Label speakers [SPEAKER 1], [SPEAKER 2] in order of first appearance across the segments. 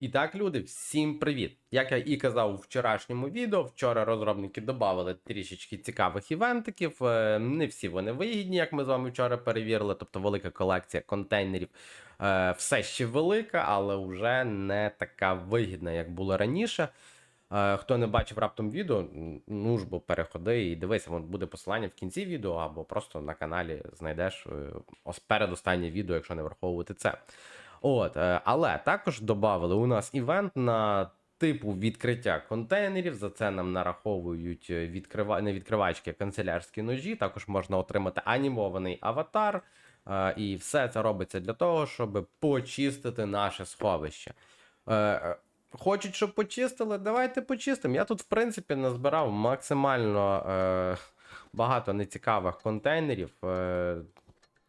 [SPEAKER 1] І так, люди, всім привіт! Як я і казав у вчорашньому відео, вчора розробники додали трішечки цікавих івентиків. Е, Не всі вони вигідні, як ми з вами вчора перевірили. Тобто велика колекція контейнерів е, все ще велика, але вже не така вигідна, як було раніше. Е, Хто не бачив раптом відео, ну ж бо переходи і дивися, буде посилання в кінці відео, або просто на каналі знайдеш передостаннє відео, якщо не враховувати це. От, е, але також додали у нас івент на типу відкриття контейнерів. За це нам нараховують е, відкрива... не відкривачки, а канцелярські ножі. Також можна отримати анімований аватар. е, І все це робиться для того, щоб почистити наше сховище. Хочуть, щоб почистили, давайте почистимо. Я тут, в принципі, назбирав максимально багато нецікавих контейнерів.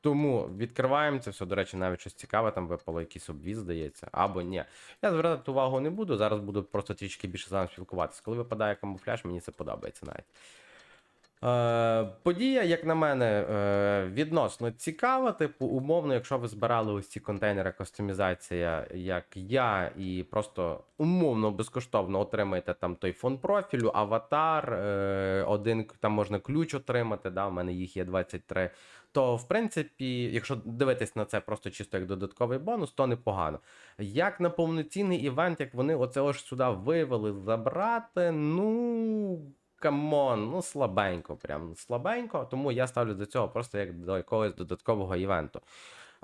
[SPEAKER 1] Тому відкриваємо це все. До речі, навіть щось цікаве, там випало якийсь обвіз, здається, або ні. Я звертати увагу не буду. Зараз буду просто трішки більше з вами спілкуватися. Коли випадає камуфляж, мені це подобається навіть. Е, подія, як на мене, е, відносно цікава. Типу, умовно, якщо ви збирали ось ці контейнери кастомізація, як я, і просто умовно безкоштовно отримаєте там той фон профілю, аватар, е, один там можна ключ отримати. Да, у мене їх є 23. То, в принципі, якщо дивитись на це просто чисто як додатковий бонус, то непогано. Як на повноцінний івент, як вони оце ось сюди вивели забрати, ну. Камон, ну слабенько, прям слабенько. Тому я ставлю до цього просто як до якогось додаткового івенту.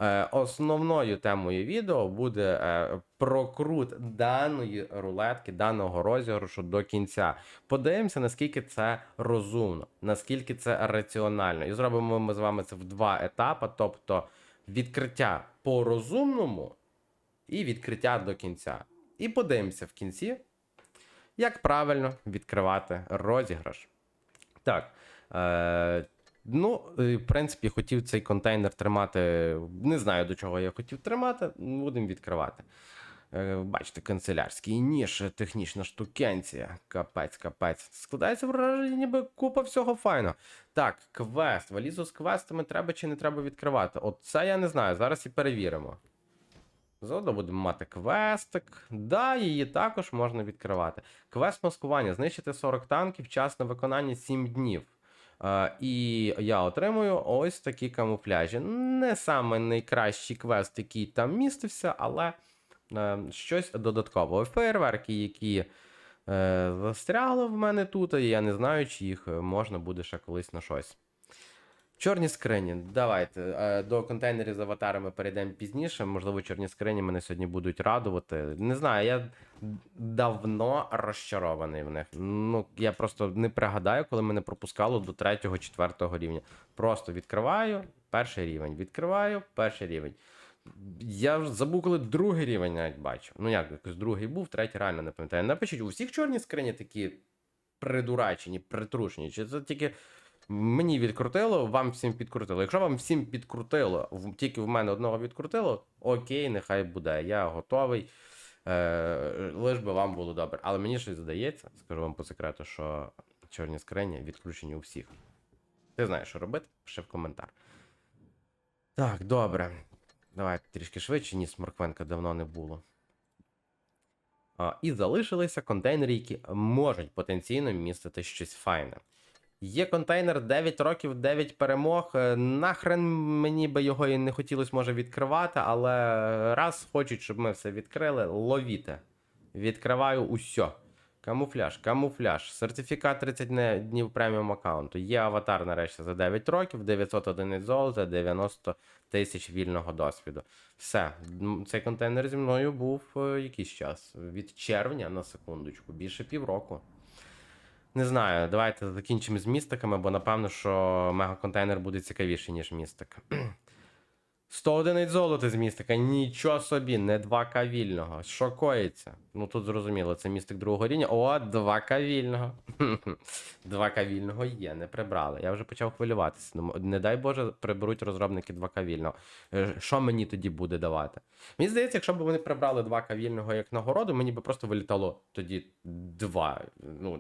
[SPEAKER 1] Е, основною темою відео буде е, прокрут даної рулетки, даного розіграшу до кінця. Подивимося, наскільки це розумно, наскільки це раціонально. І зробимо ми з вами це в два етапи: тобто відкриття по розумному і відкриття до кінця. І подивимося в кінці, як правильно відкривати розіграш. Так. Е, ну, в принципі, хотів цей контейнер тримати. Не знаю, до чого я хотів тримати. Будемо відкривати. Е, бачите, канцелярський ніж, технічна штукенція. Капець, капець. Складається враження, ніби купа всього файно. Так, квест. Валізу з квестами треба чи не треба відкривати. От це я не знаю. Зараз і перевіримо. Заодно будемо мати квестик. Да, її також можна відкривати. Квест маскування. Знищити 40 танків, час на виконання 7 днів. Е, і я отримую ось такі камуфляжі. Не саме найкращий квест, який там містився, але е, щось додаткове. Фейерверки, які е, застрягли в мене тут, і я не знаю, чи їх можна буде ще колись на щось. Чорні скрині. Давайте. е, До контейнерів з аватарами перейдемо пізніше. Можливо, чорні скрині мене сьогодні будуть радувати. Не знаю, я давно розчарований в них. Ну, я просто не пригадаю, коли мене пропускало до 3-4 рівня. Просто відкриваю перший рівень. Відкриваю перший рівень. Я забув, коли другий рівень навіть бачив. Ну як, якось другий був, третій реально не пам'ятаю. Напишіть, у всіх чорні скрині такі придурачені, притрушені. Чи це тільки мені відкрутило, вам всім підкрутило. Якщо вам всім підкрутило, тільки в мене одного відкрутило, окей, нехай буде. Я готовий. Е, лиш би вам було добре. Але мені щось здається, скажу вам по секрету, що чорні скрині відключені у всіх. Ти знаєш, що робити? Пиши в коментар. Так, добре. Давайте трішки швидше, ніж Морквенка давно не було. А, і залишилися контейнери, які можуть потенційно містити щось файне. Є контейнер 9 років, 9 перемог. Е, Нахрен мені би його і не хотілося може відкривати, але раз хочуть, щоб ми все відкрили, ловіте. Відкриваю усьо. Камуфляж, камуфляж, сертифікат 30 днів преміум аккаунту. Є аватар нарешті за 9 років, 900 одиниць золота, 90 тисяч вільного досвіду. Все, цей контейнер зі мною був е, якийсь час. Від червня на секундочку, більше півроку. Не знаю, давайте закінчимо з містиками, бо напевно, що мегаконтейнер буде цікавіший, ніж містик. 100 одиниць золота з містика. Нічого собі, не 2К вільного. Що коїться? Ну тут зрозуміло, це містик другого рівня. О, 2К вільного. 2К вільного є, не прибрали. Я вже почав хвилюватися. Не дай Боже, приберуть розробники 2К вільного. Е, Що мені тоді буде давати? Мені здається, якщо б вони прибрали 2К вільного як нагороду, мені би просто вилітало тоді два, ну,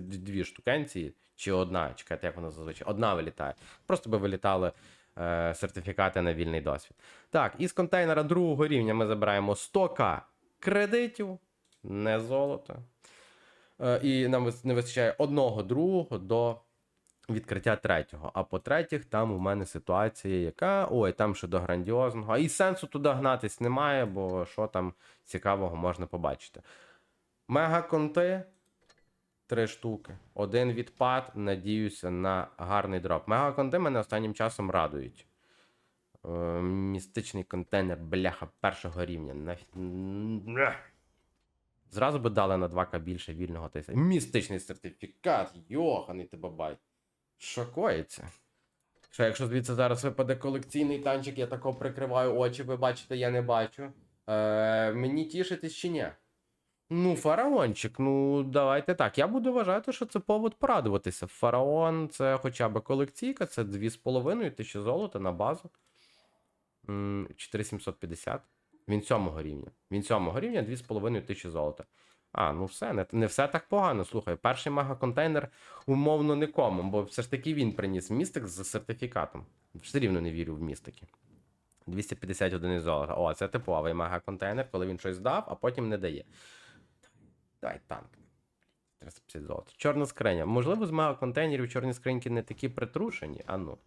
[SPEAKER 1] дві штукенці, чи одна, чекайте, як воно зазвичай, одна вилітає. Просто би вилітали сертифікати на вільний досвід. Так, із контейнера другого рівня ми забираємо 100к кредитів, не золота. Е, І нам не вистачає одного другого до відкриття третього. А по-третіх, там у мене ситуація, яка. Ой, там ще до грандіозного. А і сенсу туди гнатись немає, бо що там цікавого можна побачити. Мегаконти. Три штуки. Один відпад. Надіюся на гарний дроп. Мегаконти мене останнім часом радують. Е, містичний контейнер, бляха, першого рівня. Зразу би дали на 2К більше вільного тиса. Містичний сертифікат, йоханий ти бабай. Шокується. Що, якщо звідси зараз випаде колекційний танчик, я тако прикриваю очі, ви бачите, я не бачу. Е, мені тішитись чи ні? Ну, фараончик, ну давайте так. Я буду вважати, що це повод порадуватися. Фараон це хоча б колекційка, це 2,5 тисячі золота на базу. 4750. Він сьомого рівня. Він сьомого рівня 2,5 тисячі золота. А, ну все, не, не все так погано. Слухай, перший мегаконтейнер умовно нікому, бо все ж таки він приніс містик з сертифікатом. Все рівно не вірю в містики. 250 одиниць золота. О, це типовий мегаконтейнер, коли він щось дав, а потім не дає. Давай танк. 350 золота. Чорна скриня. Можливо, з мегаконтейнерів чорні скриньки не такі притрушені, а ну.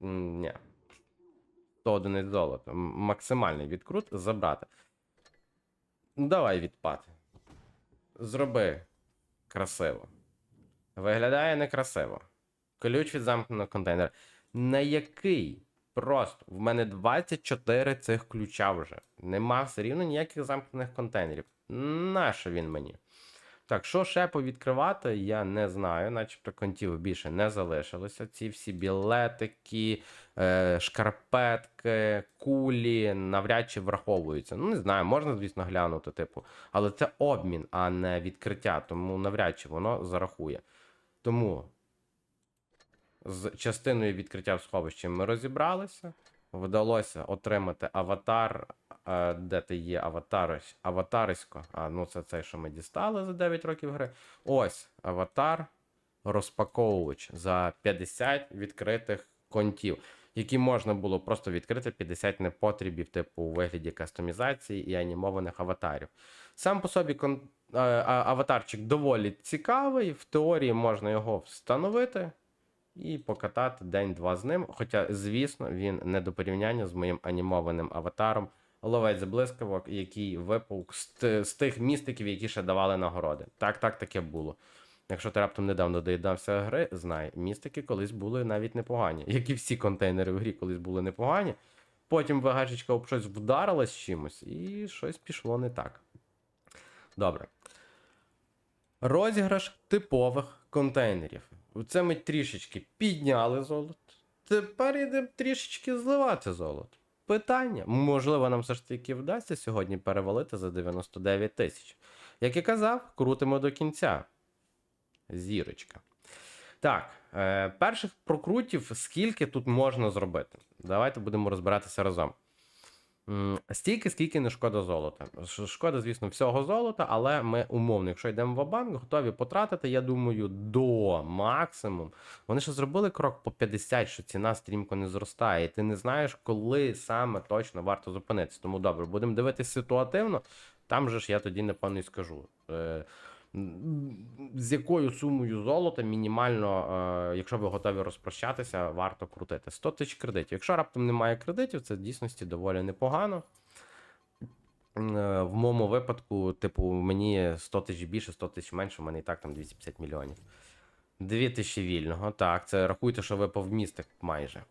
[SPEAKER 1] Ні. 100 одиниць золота. Максимальний відкрут забрати. Давай відпад. Зроби красиво. Виглядає некрасиво. Ключ від замкненого контейнера. На який? Просто в мене 24 цих ключа вже. Нема все рівно ніяких замкнених контейнерів. Нащо він мені? Так, що ще повідкривати, я не знаю, начебто контів більше не залишилося. Ці всі білетики, е, шкарпетки, кулі навряд чи враховуються. Ну, не знаю, можна, звісно, глянути, типу, але це обмін, а не відкриття, тому навряд чи воно зарахує. Тому з частиною відкриття в сховищі ми розібралися. Вдалося отримати аватар. Де ти є аватарись, аватарисько. А, ну це цей, що ми дістали за 9 років гри. Ось аватар, розпаковувач за 50 відкритих контів, які можна було просто відкрити 50 непотрібів, типу у вигляді кастомізації і анімованих аватарів. Сам по собі кон... аватарчик доволі цікавий. В теорії можна його встановити і покатати день-два з ним. Хоча, звісно, він не до порівняння з моїм анімованим аватаром Ловець блискавок, який випав з, тих містиків, які ще давали нагороди. Так, так, таке було. Якщо ти раптом недавно доїдався гри, знай, містики колись були навіть непогані. Як і всі контейнери в грі колись були непогані. Потім ВГшечка об щось вдарила з чимось, і щось пішло не так. Добре. Розіграш типових контейнерів. Це ми трішечки підняли золото. Тепер йдемо трішечки зливати золото. Питання. Можливо, нам все ж таки вдасться сьогодні перевалити за 99 тисяч. Як і казав, крутимо до кінця. Зірочка. Так, е, перших прокрутів, скільки тут можна зробити? Давайте будемо розбиратися разом. Стільки, скільки не шкода золота. Шкода, звісно, всього золота, але ми умовно, якщо йдемо в банк, готові потратити, я думаю, до максимум. Вони ще зробили крок по 50, що ціна стрімко не зростає, і ти не знаєш, коли саме точно варто зупинитися. Тому добре, будемо дивитися ситуативно. Там же ж я тоді напевно і скажу. З якою сумою золота мінімально, е, якщо ви готові розпрощатися, варто крутити 100 тисяч кредитів. Якщо раптом немає кредитів, це в дійсності доволі непогано. Е, В моєму випадку, типу, мені 100 тисяч більше, 100 тисяч менше, у мене і так там 250 мільйонів. 2 тисячі вільного. Так, це рахуйте, що випав містик майже.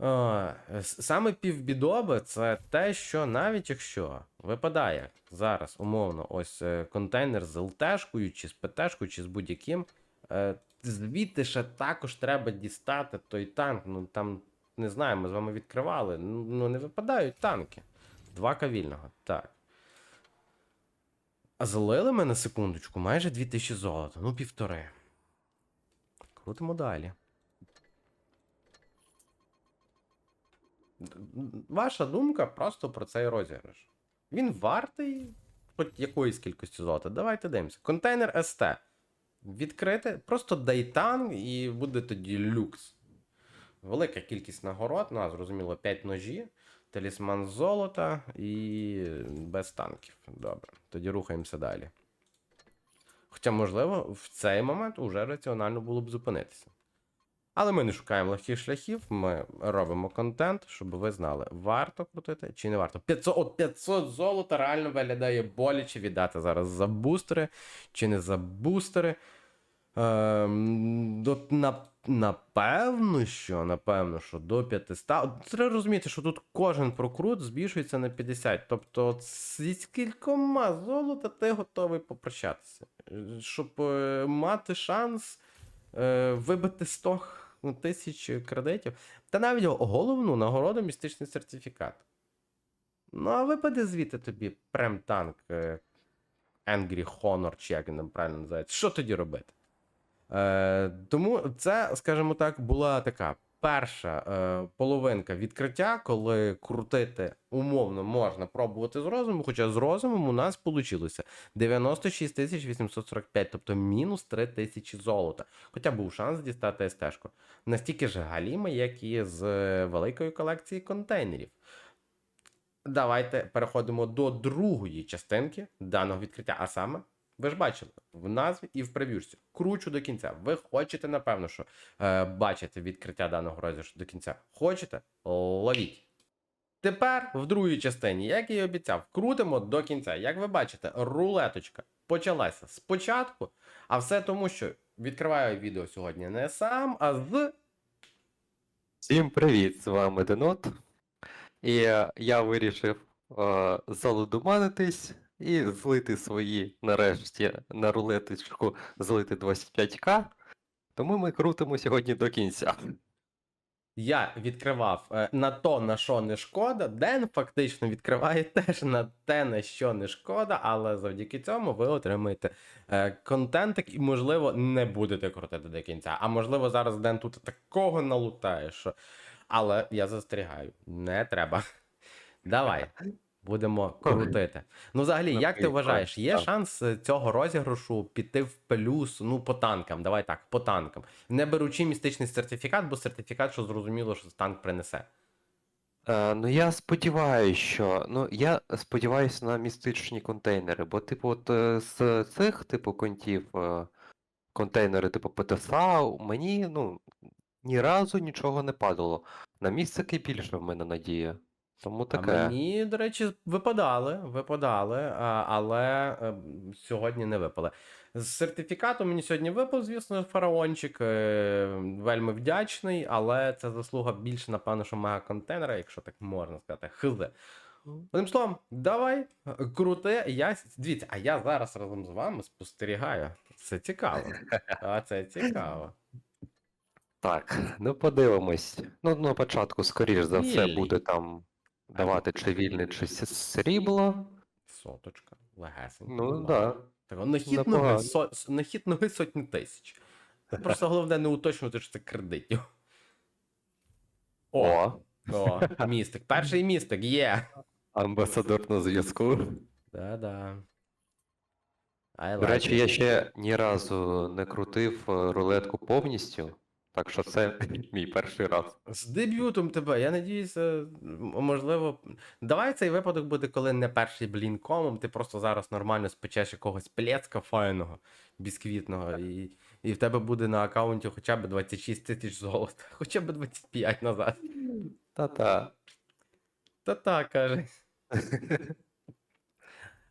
[SPEAKER 1] Е, Саме півбідоби це те, що навіть якщо випадає зараз умовно ось е, контейнер з ЛТшкою, чи з ПТшкою, чи з будь-яким, е, звідти ще також треба дістати той танк. Ну там не знаю, ми з вами відкривали. Ну ну, не випадають танки. Два кавільного, так. А залили ми на секундочку майже 2000 золота, ну півтори. Крутимо далі. Ваша думка просто про цей розіграш. Він вартий хоч якоїсь кількості золота. Давайте дивимося. Контейнер СТ. Відкрити, просто дай танк і буде тоді люкс. Велика кількість нагород, ну, зрозуміло, 5 ножі, талісман золота і без танків. Добре, тоді рухаємося далі. Хоча, можливо, в цей момент уже раціонально було б зупинитися. Але ми не шукаємо легких шляхів, ми робимо контент, щоб ви знали, варто крутити чи не варто. 500, от 500 золота реально виглядає боляче віддати зараз за бустери чи не за бустери. Ем, до, на, напевно, що, напевно, що до 500. От Треба розуміти, що тут кожен прокрут збільшується на 50. Тобто, зі скількома золота ти готовий попрощатися. Е, Щоб е, мати шанс е, вибити 100 тисяч кредитів. Та навіть головну нагороду містичний сертифікат. Ну, а випаде звідти тобі прем-танк е, Angry Honor, чи як він правильно називається. Що тоді робити? Е, тому це, скажімо так, була така перша е, половинка відкриття, коли крутити умовно можна пробувати з розуму, хоча з розумом у нас вийшло 96 тисяч 845, тобто мінус 3 тисячі золота. Хоча був шанс дістати СТ-шку. Настільки ж галіми, як і з е, великої колекції контейнерів. Давайте переходимо до другої частинки даного відкриття. А саме, ви ж бачили в назві і в прев'юшці. Кручу до кінця. Ви хочете, напевно, що е, бачити відкриття даного розіграшу до кінця. Хочете? Ловіть. Тепер в другій частині, як і обіцяв, крутимо до кінця. Як ви бачите, рулеточка почалася спочатку, а все тому, що відкриваю відео сьогодні не сам, а з
[SPEAKER 2] Всім привіт! З вами Денот. І е, я вирішив е, залудуманитись і злити свої, нарешті, на рулеточку злити 25к. Тому ми крутимо сьогодні до кінця.
[SPEAKER 1] Я відкривав е, на то, на що не шкода. Ден фактично відкриває теж на те, на що не шкода, але завдяки цьому ви отримаєте е, контентик і, можливо, не будете крутити до кінця. А можливо, зараз Ден тут такого налутає, що. Але я застерігаю, не треба. Давай. Будемо крутити. Ну, взагалі, як ти вважаєш, є шанс е, цього розіграшу піти в плюс, ну, по танкам, давай так, по танкам. Не беручи містичний сертифікат, бо сертифікат, що зрозуміло, що танк принесе.
[SPEAKER 2] Е, ну я сподіваюся, що. Ну, я сподіваюся на містичні контейнери, бо, типу, от е, з цих, типу, контів, е, контейнери, типу ПТСА, мені, ну, ні разу нічого не падало. На містики більше в мене надія. Тому таке.
[SPEAKER 1] А мені, до речі, випадали, випадали, але е, сьогодні не випали. З сертифікатом мені сьогодні випав, звісно, фараончик. е, Вельми вдячний, але це заслуга більше, напевно, що мегаконтейнера, якщо так можна сказати. Хз. Одним словом, давай, е, крути. Я, дивіться, а я зараз разом з вами спостерігаю. Це цікаво. А це цікаво.
[SPEAKER 2] Так, ну подивимось. Ну, на початку, скоріш за все, буде там давати чи вільне, чи срібло.
[SPEAKER 1] Соточка, легесенько.
[SPEAKER 2] Ну,
[SPEAKER 1] нормально.
[SPEAKER 2] да.
[SPEAKER 1] Так, на хід ноги,
[SPEAKER 2] Непогано.
[SPEAKER 1] со, с- на хід ноги сотні тисяч. Просто головне не уточнювати, що це кредитів. О,
[SPEAKER 2] О,
[SPEAKER 1] о, містик. Перший містик є.
[SPEAKER 2] амбасадор на зв'язку.
[SPEAKER 1] Да-да. I
[SPEAKER 2] До
[SPEAKER 1] like
[SPEAKER 2] речі,
[SPEAKER 1] it.
[SPEAKER 2] я ще ні разу не крутив е, рулетку повністю, так що це мій перший раз.
[SPEAKER 1] З дебютом тебе, я надіюся, можливо. Давай цей випадок буде, коли не перший блін комом, ти просто зараз нормально спечеш якогось плецка файного, бісквітного, і, і в тебе буде на аккаунті хоча б 26 тисяч золота, хоча б 25 назад.
[SPEAKER 2] Та-та.
[SPEAKER 1] Та так, каже.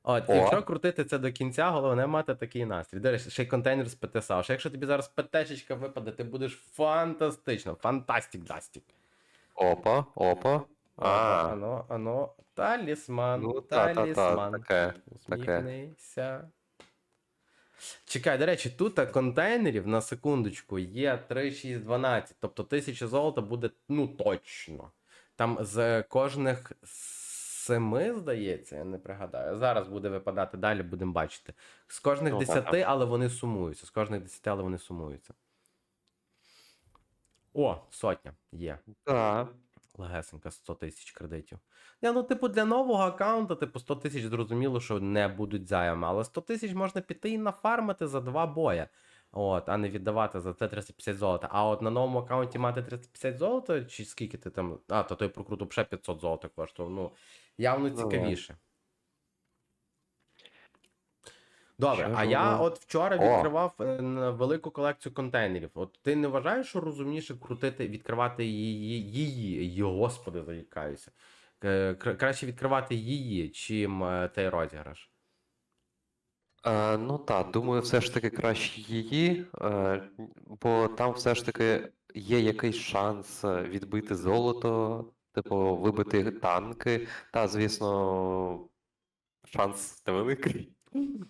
[SPEAKER 1] От,
[SPEAKER 2] О.
[SPEAKER 1] якщо крутити це до кінця, головне мати такий настрій. До речі, ще й контейнер з ПТСА. Що якщо тобі зараз ПТшечка випаде, ти будеш фантастично, фантастик дастік.
[SPEAKER 2] Опа, опа. А,
[SPEAKER 1] Ано, ано, талісман,
[SPEAKER 2] ну та-та-та,
[SPEAKER 1] талісман.
[SPEAKER 2] таке.
[SPEAKER 1] Усміхнися. Чекай, до речі, тут контейнерів на секундочку є 3, 6, 12. Тобто 1000 золота буде, ну точно. Там з кожних семи, здається, я не пригадаю. Зараз буде випадати далі, будемо бачити. З кожних
[SPEAKER 2] Ну,
[SPEAKER 1] 10, але вони сумуються. З кожних 10, але вони сумуються. О, сотня є.
[SPEAKER 2] Так.
[SPEAKER 1] Легесенька 100 тисяч кредитів. Не, ну, типу, для нового аккаунта, типу, 100 тисяч зрозуміло, що не будуть заями, але 100 тисяч можна піти і нафармити за два боя. От, а не віддавати за це 350 золота. А от на новому аккаунті мати 350 золота, чи скільки ти там. А, то той прокрутив ще 500 золота коштував. Ну, явно
[SPEAKER 2] Ну,
[SPEAKER 1] цікавіше. Добре,
[SPEAKER 2] Ще
[SPEAKER 1] а
[SPEAKER 2] ж
[SPEAKER 1] я от вчора відкривав е, велику колекцію контейнерів. От ти не вважаєш, що розумніше крутити, відкривати її, її, її господи, заїкаюся. Е, кра- Краще відкривати її, чим е, той розіграш.
[SPEAKER 2] Е, ну так, думаю, все ж таки краще її, е, бо там все ж таки є якийсь шанс е, відбити золото, типу, вибити танки. Та, звісно, шанс невеликий.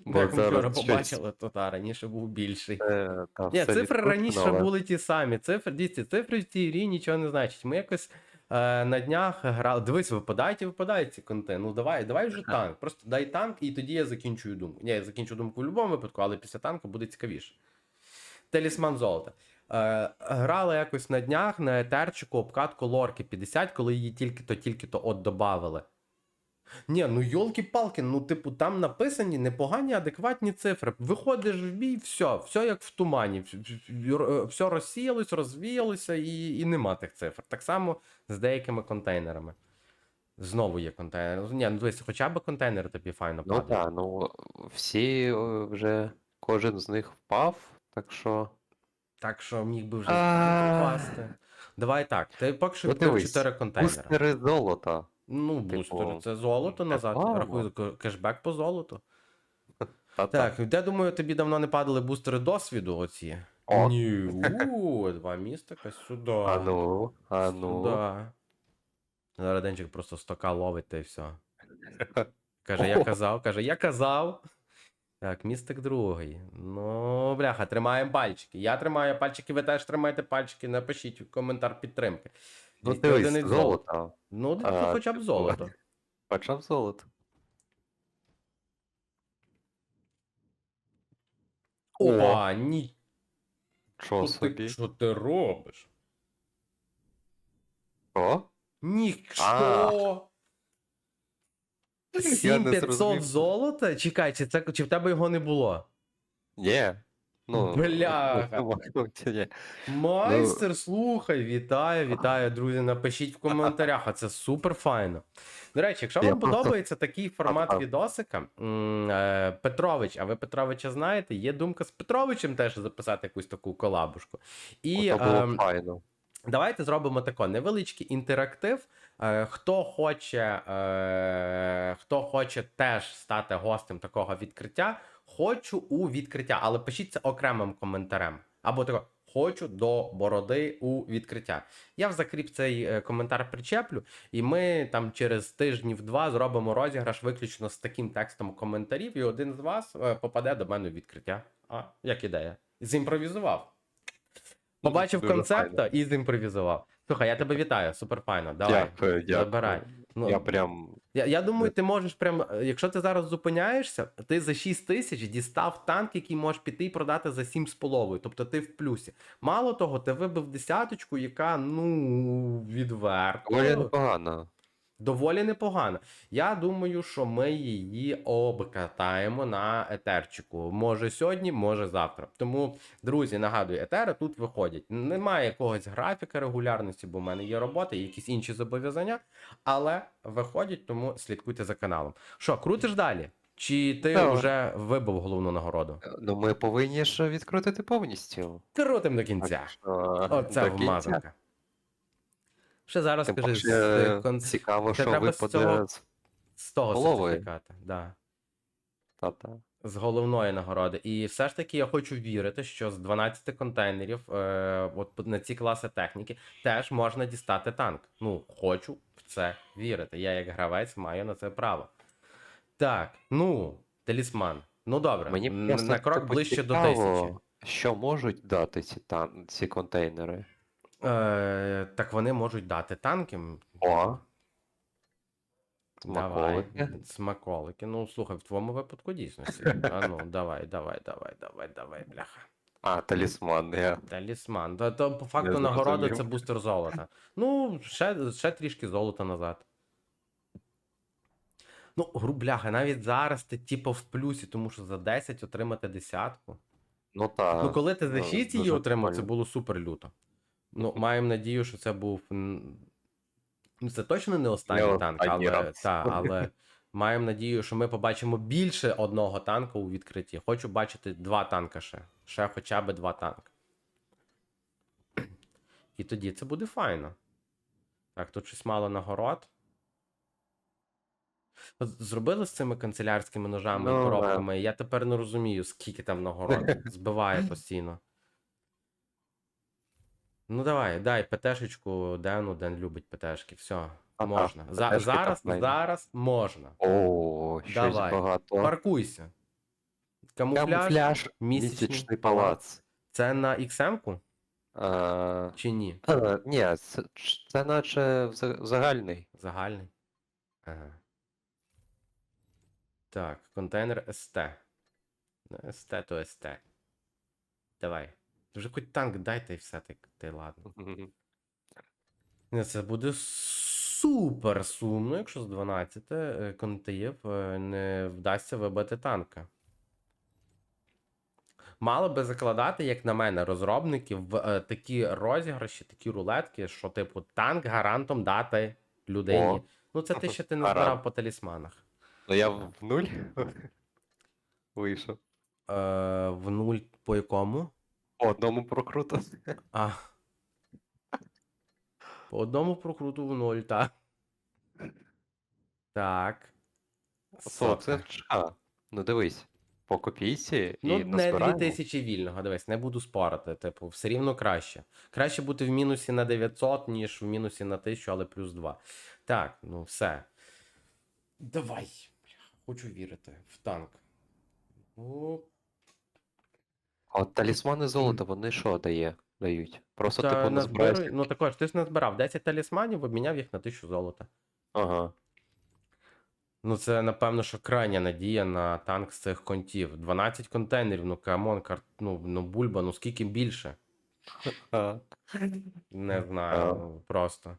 [SPEAKER 2] Бо
[SPEAKER 1] Як ми вчора
[SPEAKER 2] щось,
[SPEAKER 1] побачили, то та раніше був більший.
[SPEAKER 2] е, та,
[SPEAKER 1] Ні,
[SPEAKER 2] все
[SPEAKER 1] цифри раніше
[SPEAKER 2] але-
[SPEAKER 1] були ті самі. Цифри, дійсно, цифри в цій грі нічого не значать. Ми якось е, на днях грав. Дивись, випадають і випадають ці конти. Ну давай, давай вже танк. Просто дай танк, і тоді я закінчую думку. Ні, я закінчу думку в будь-якому випадку, але після танку буде цікавіше. Талісман золота. Е, Грала якось на днях на етерчику обкатку лорки 50, коли її тільки-то, тільки-то от добавили. Ні, ну йолки-палки, ну, типу, там написані непогані, адекватні цифри. Виходиш в бій, все, все як в тумані. Все розсіялось, розвіялося і, і нема тих цифр. Так само з деякими контейнерами. Знову є контейнери. Ні, ну дивись, хоча б контейнери тобі файно
[SPEAKER 2] Ну так, ну всі вже кожен з них впав, так що.
[SPEAKER 1] Так що міг би вже попасти. Давай так, ти поки що
[SPEAKER 2] Ну,
[SPEAKER 1] відкрив 4 контейнери.
[SPEAKER 2] Бустери золота.
[SPEAKER 1] Ну,
[SPEAKER 2] типу,
[SPEAKER 1] бустери, це золото назад. Рахуй к- кешбек по золоту.
[SPEAKER 2] Та
[SPEAKER 1] Так, я думаю, тобі давно не падали бустери досвіду оці.
[SPEAKER 2] О.
[SPEAKER 1] Ні, у, два містика сюди.
[SPEAKER 2] А ну, а ну.
[SPEAKER 1] Сюди. Зараз Денчик просто 100к ловить та й все. Каже, я казав, каже, я казав. Так, містик другий. Ну, бляха, тримаємо пальчики. Я тримаю пальчики, ви теж тримаєте пальчики. Напишіть коментар підтримки.
[SPEAKER 2] Ну
[SPEAKER 1] 200
[SPEAKER 2] дивись,
[SPEAKER 1] одиниць
[SPEAKER 2] золото.
[SPEAKER 1] Ну,
[SPEAKER 2] А,
[SPEAKER 1] хоча б
[SPEAKER 2] типу,
[SPEAKER 1] золото.
[SPEAKER 2] Хоча б золото. О.
[SPEAKER 1] Ні.
[SPEAKER 2] Що собі?
[SPEAKER 1] що ти робиш?
[SPEAKER 2] Що?
[SPEAKER 1] 7500 золота? Чекай, чи, це, чи в тебе його не було?
[SPEAKER 2] Ні. Ну,
[SPEAKER 1] Бляха.
[SPEAKER 2] ну.
[SPEAKER 1] Майстер, слухай, вітаю, вітаю, друзі. Напишіть в коментарях, а це супер файно. До речі, якщо вам подобається такий формат відосика, е, Петрович, а ви Петровича знаєте, є думка з Петровичем теж записати якусь таку колабушку. І ем,
[SPEAKER 2] файно.
[SPEAKER 1] Давайте зробимо тако невеличкий інтерактив. Е, хто хоче, е, хто хоче теж стати гостем такого відкриття, хочу у відкриття, але пишіть це окремим коментарем. Або тако, хочу до бороди у відкриття. Я в закріп цей е, коментар причеплю, і ми там через тижнів два зробимо розіграш виключно з таким текстом коментарів, і один з вас е, попаде до мене у відкриття. А, як ідея? Зімпровізував. Побачив
[SPEAKER 2] Дуже
[SPEAKER 1] концепта
[SPEAKER 2] файно.
[SPEAKER 1] і зімпровізував. Слухай, я тебе вітаю, супер файно. Давай.
[SPEAKER 2] Дякую, дякую.
[SPEAKER 1] забирай. Ну,
[SPEAKER 2] Я прям.
[SPEAKER 1] Я, я думаю, ти можеш прям, е, якщо ти зараз зупиняєшся, ти за 6 тисяч дістав танк, який можеш піти і продати за 7,5. Тобто ти в плюсі. Мало того, ти вибив десяточку, яка, ну, відверто.
[SPEAKER 2] Доволі непогано.
[SPEAKER 1] Доволі непогано. Я думаю, що ми її обкатаємо на етерчику. Може сьогодні, може завтра. Тому, друзі, нагадую, етери тут виходять. Немає якогось графіка регулярності, бо в мене є робота, є якісь інші зобов'язання, але виходять, тому слідкуйте за каналом. Що, крутиш далі? Чи ти
[SPEAKER 2] Так.
[SPEAKER 1] вже вибив головну нагороду?
[SPEAKER 2] Ну, ми повинні ж відкрутити повністю.
[SPEAKER 1] Крутим до кінця.
[SPEAKER 2] Так
[SPEAKER 1] Оце
[SPEAKER 2] до кінця.
[SPEAKER 1] вмазанка. Ще зараз
[SPEAKER 2] Тим
[SPEAKER 1] скажи,
[SPEAKER 2] паче,
[SPEAKER 1] з, кон-
[SPEAKER 2] цікаво,
[SPEAKER 1] це
[SPEAKER 2] що
[SPEAKER 1] треба з
[SPEAKER 2] випаде
[SPEAKER 1] цього-
[SPEAKER 2] з
[SPEAKER 1] з того
[SPEAKER 2] голови.
[SPEAKER 1] сертифіката. Да.
[SPEAKER 2] тата.
[SPEAKER 1] з головної нагороди. І все ж таки я хочу вірити, що з 12 контейнерів, е, от на ці класи техніки, теж можна дістати танк. Ну, хочу в це вірити. Я, як гравець, маю на це право. Так, ну, талісман. Ну добре,
[SPEAKER 2] Мені просто
[SPEAKER 1] на крок
[SPEAKER 2] типу,
[SPEAKER 1] ближче до
[SPEAKER 2] цікаво,
[SPEAKER 1] тисячі.
[SPEAKER 2] Що можуть дати ці тан... ці контейнери?
[SPEAKER 1] Е, так вони можуть дати танки.
[SPEAKER 2] О.
[SPEAKER 1] Давай,
[SPEAKER 2] Смаколики.
[SPEAKER 1] смаколики. Ну, слухай, в твоєму випадку дійсно. А ну, давай, давай, давай, давай, давай, бляха.
[SPEAKER 2] А, талісман, я.
[SPEAKER 1] Талісман. То, то по факту нагорода
[SPEAKER 2] зрозумів.
[SPEAKER 1] це бустер золота. Ну, ще, ще трішки золота назад. Ну, гру бляха, навіть зараз ти типу в плюсі, тому що за 10 отримати десятку.
[SPEAKER 2] Ну так.
[SPEAKER 1] Ну, коли ти за
[SPEAKER 2] ну,
[SPEAKER 1] 6 її
[SPEAKER 2] дуже
[SPEAKER 1] отримав, це
[SPEAKER 2] прикольно.
[SPEAKER 1] було супер люто. Ну, маємо надію, що це був. Ну, це точно не останній
[SPEAKER 2] Не
[SPEAKER 1] танк, але, та, але маємо надію, що ми побачимо більше одного танка у відкритті. Хочу бачити два танка ще. Ще хоча б два танка. І тоді це буде файно. Так, тут щось мало нагород. Зробили з цими канцелярськими ножами
[SPEAKER 2] Ну,
[SPEAKER 1] і
[SPEAKER 2] да.
[SPEAKER 1] коробками. Я тепер не розумію, скільки там нагород. Збиває постійно. Ну давай, дай ПТшечку Дену, Ден любить ПТшки. Все,
[SPEAKER 2] Ага,
[SPEAKER 1] можна. За,
[SPEAKER 2] ПТшки
[SPEAKER 1] зараз,
[SPEAKER 2] топ-лайн.
[SPEAKER 1] зараз можна.
[SPEAKER 2] О, щось
[SPEAKER 1] Давай.
[SPEAKER 2] багато.
[SPEAKER 1] Паркуйся. Камуфляж,
[SPEAKER 2] Камуфляж,
[SPEAKER 1] місячний
[SPEAKER 2] місячний
[SPEAKER 1] палац. Це на XM-ку
[SPEAKER 2] А,
[SPEAKER 1] чи ні?
[SPEAKER 2] е, ні, це, це наче вза- загальний.
[SPEAKER 1] Загальний. Ага. Так, контейнер СТ. Ну, СТ то СТ. Давай. Вже хоч танк дайте і все так, ти ладно. Це буде супер сумно, якщо з 12 е, контеїв е, не вдасться вибити танка. Мало би закладати, як на мене, розробників в е, такі розіграші, такі рулетки, що, типу, танк гарантом дати людині.
[SPEAKER 2] О.
[SPEAKER 1] Ну, це ти ще ти не збирав по талісманах.
[SPEAKER 2] Ну я в нуль вийшов.
[SPEAKER 1] Е, в нуль по якому?
[SPEAKER 2] По одному прокруту.
[SPEAKER 1] А. По одному прокруту в нуль, так. Так.
[SPEAKER 2] О,
[SPEAKER 1] Сотка.
[SPEAKER 2] це ЧА. Ну дивись, по копійці
[SPEAKER 1] Ну,
[SPEAKER 2] і
[SPEAKER 1] не
[SPEAKER 2] назбираємо.
[SPEAKER 1] 2000 вільного, дивись, не буду спорити. Типу, все рівно краще. Краще бути в мінусі на 900, ніж в мінусі на 1000, але плюс 2. Так, ну все. Давай. Бля, Хочу вірити в танк. Ну,
[SPEAKER 2] А от талісмани золота, вони що дає? Дають? Просто
[SPEAKER 1] та
[SPEAKER 2] типу
[SPEAKER 1] назбиру...
[SPEAKER 2] назбираєш.
[SPEAKER 1] ну також, ти ж назбирав 10 талісманів, обміняв їх на 1000 золота.
[SPEAKER 2] Ага.
[SPEAKER 1] Ну, це, напевно, що крайня надія на танк з цих контів. 12 контейнерів, ну камон, кар... ну, ну бульба, ну скільки більше? Не знаю, ну, просто.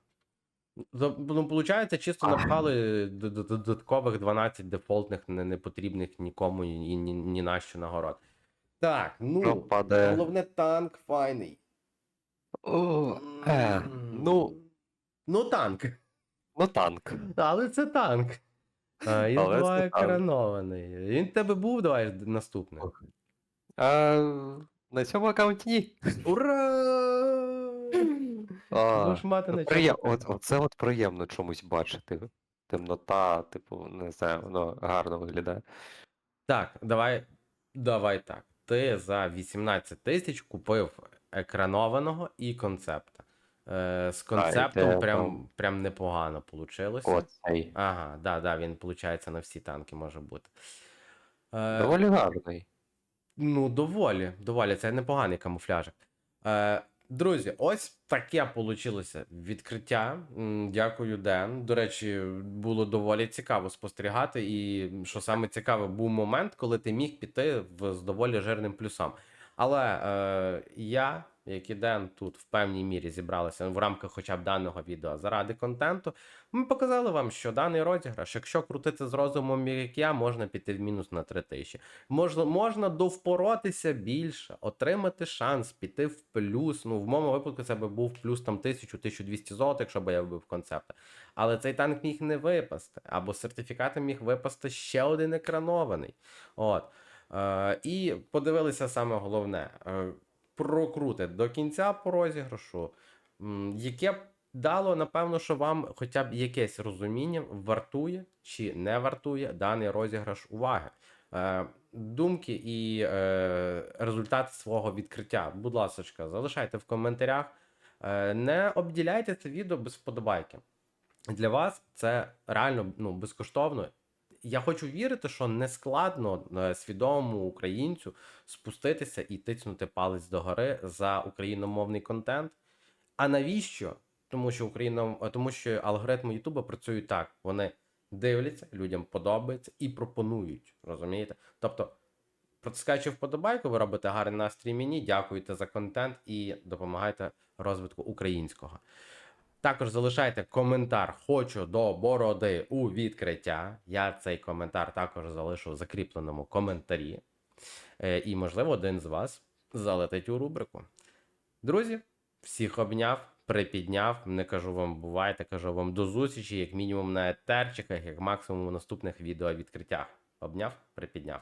[SPEAKER 1] За- Ну, виходить, чисто напхали д- д- додаткових 12 дефолтних, не- непотрібних нікому і ні, ні, ні на що нагород. Так, ну,
[SPEAKER 2] падає?
[SPEAKER 1] головне танк файний.
[SPEAKER 2] О, е, ну,
[SPEAKER 1] Ну, танк.
[SPEAKER 2] ну танк.
[SPEAKER 1] Але це танк. А, він
[SPEAKER 2] Але це
[SPEAKER 1] два
[SPEAKER 2] танк.
[SPEAKER 1] Він в тебе був, давай наступне.
[SPEAKER 2] А, на цьому аккаунті ні.
[SPEAKER 1] Ура!
[SPEAKER 2] А,
[SPEAKER 1] мати на
[SPEAKER 2] приє...
[SPEAKER 1] чому.
[SPEAKER 2] от, оце от приємно чомусь бачити. Темнота, типу, не знаю, воно гарно виглядає.
[SPEAKER 1] Так, давай, давай так. Ти за 18 тисяч купив екранованого і концепта. Е, з концептом
[SPEAKER 2] йде
[SPEAKER 1] прям,
[SPEAKER 2] там.
[SPEAKER 1] прям непогано вийшло.
[SPEAKER 2] Оцей.
[SPEAKER 1] Ага, да, да, він, виходить, на всі танки може бути. Е,
[SPEAKER 2] Доволі гарний.
[SPEAKER 1] Ну, доволі, доволі, це непоганий камуфляжик. Е, друзі, ось таке вийшло відкриття. Дякую, Ден. До речі, було доволі цікаво спостерігати. І що саме цікаве, був момент, коли ти міг піти в, з доволі жирним плюсом. Але е, я, як і Ден, тут в певній мірі зібралися в рамках хоча б даного відео заради контенту. Ми показали вам, що даний розіграш, якщо крутити з розумом, як я, можна піти в мінус на 3000. Можна, можна довпоротися більше, отримати шанс піти в плюс. Ну, в моєму випадку це би був плюс там 1000-1200 золота, якщо б я вбив концепта. Але цей танк міг не випасти, або з сертифікатом міг випасти ще один екранований. От. Е, і подивилися саме головне: е, прокрути до кінця по розіграшу, яке дало, напевно, що вам хоча б якесь розуміння, вартує чи не вартує даний розіграш уваги. Е, думки і е, результати свого відкриття. Будь ласка, залишайте в коментарях. Е, не обділяйте це відео без вподобайки. Для вас це реально ну, безкоштовно. Я хочу вірити, що не складно е, свідомому українцю спуститися і тицнути палець догори за україномовний контент. А навіщо? Тому що Україна, тому що алгоритми Ютуба працюють так. Вони дивляться, людям подобається і пропонують. Розумієте? Тобто, протискаючи вподобайку, ви робите гарний настрій мені, дякуєте за контент і допомагаєте розвитку українського. Також залишайте коментар Хочу до бороди у відкриття. Я цей коментар також залишу в закріпленому коментарі. Е, І, можливо, один з вас залетить у рубрику. Друзі, всіх обняв, припідняв. Не кажу вам бувайте, кажу вам до зустрічі, як мінімум на етерчиках, як максимум у наступних відео відкриттях. Обняв, припідняв.